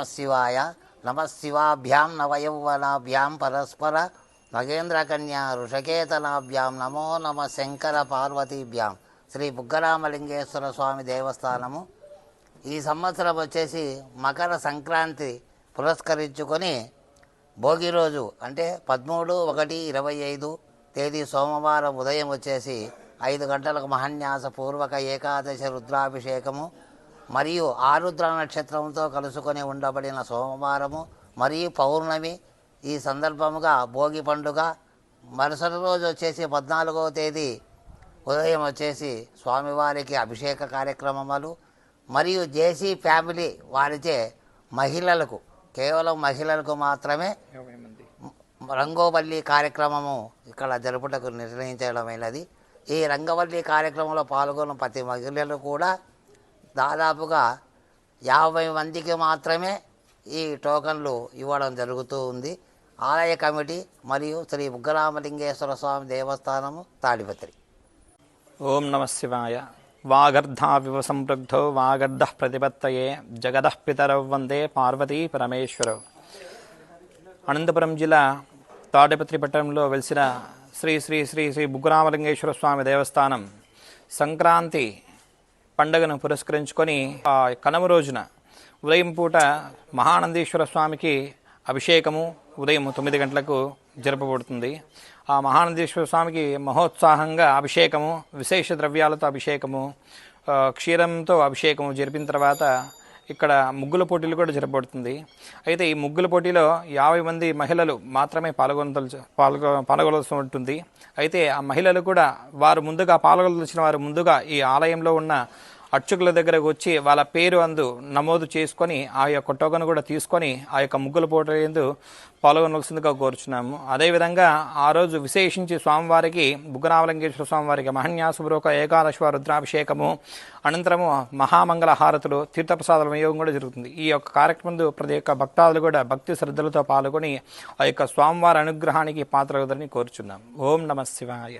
నమశివాయ శివాయ నమ శివాభ్యాం నవయౌవనాభ్యాం పరస్పర నగేంద్రకన్యా ఋషకేతనాభ్యాం నమో నమ శంకర పార్వతీభ్యాం శ్రీ బుగ్గరామలింగేశ్వర స్వామి దేవస్థానము. ఈ సంవత్సరం వచ్చేసి మకర సంక్రాంతి పురస్కరించుకొని భోగి రోజు అంటే పదమూడు ఒకటి ఇరవై ఐదు తేదీ సోమవారం ఉదయం వచ్చేసి ఐదు గంటలకు మహన్యాస పూర్వక ఏకాదశి రుద్రాభిషేకము మరియు ఆరుద్ర నక్షత్రంతో కలుసుకొని ఉండబడిన సోమవారము మరియు పౌర్ణమి ఈ సందర్భముగా భోగి పండుగ మరుసటి రోజు వచ్చేసి పద్నాలుగవ తేదీ ఉదయం వచ్చేసి స్వామివారికి అభిషేక కార్యక్రమాలు మరియు జేసీ ఫ్యామిలీ వారిచే మహిళలకు కేవలం మహిళలకు మాత్రమే రంగోవల్లి కార్యక్రమము ఇక్కడ జరుపుటకు నిర్ణయించడమైనది. ఈ రంగవల్లి కార్యక్రమంలో పాల్గొన్న ప్రతి మహిళలు కూడా దాదాపుగా యాభై మందికి మాత్రమే ఈ టోకన్లు ఇవ్వడం జరుగుతూ ఉంది. ఆలయ కమిటీ మరియు శ్రీ ఉగ్గరామలింగేశ్వర స్వామి దేవస్థానము తాడిపత్రి. ఓం నమ శివాయ. వాగర్ధావివ సంపృగ్ధో వాగర్ధ ప్రతిపత్తయే. జగద పితరవ్ వందే పార్వతీ పరమేశ్వరౌ. అనంతపురం జిల్లా తాడిపత్రి పట్టణంలో వెలిసిన శ్రీ శ్రీ శ్రీ శ్రీ బుగ్గురామలింగేశ్వర స్వామి దేవస్థానం సంక్రాంతి పండుగను పురస్కరించుకొని ఆ కనుమ రోజున ఉదయం పూట మహానందీశ్వర స్వామికి అభిషేకము ఉదయం తొమ్మిది గంటలకు జరపబడుతుంది. ఆ మహానందీశ్వర స్వామికి మహోత్సాహంగా అభిషేకము విశేష ద్రవ్యాలతో అభిషేకము క్షీరంతో అభిషేకము జరిపిన తర్వాత ఇక్కడ ముగ్గుల పోటీలు కూడా జరపబడుతుంది. అయితే ఈ ముగ్గుల పోటీలో యాభై మంది మహిళలు మాత్రమే పాల్గొనదల పాల్గొ పాల్గొనవలసి ఉంటుంది. అయితే ఆ మహిళలు కూడా వారు ముందుగా పాల్గొనదలిచిన వారు ముందుగా ఈ ఆలయంలో ఉన్న అర్చకుల దగ్గరకు వచ్చి వాళ్ళ పేరు అందు నమోదు చేసుకొని ఆ యొక్క టోకన్ కూడా తీసుకొని ఆ యొక్క ముగ్గుల పోటీ ఎందు పాల్గొనవలసిందిగా కోరుచున్నాము. అదేవిధంగా ఆ రోజు విశేషించి స్వామివారికి బుగ్గరామలింగేశ్వర స్వామివారికి మహన్యాసపురోక ఏకాదశ రుద్రాభిషేకము అనంతరము మహామంగళ హారతులు తీర్థప్రసాదాల వినియోగం కూడా జరుగుతుంది. ఈ యొక్క కార్యక్రమం ప్రతి ఒక్క భక్తాదులు కూడా భక్తి శ్రద్ధలతో పాల్గొని ఆ యొక్క స్వామివారి అనుగ్రహానికి పాత్రగుదని కోరుచున్నాం ఓం నమ శివాయ.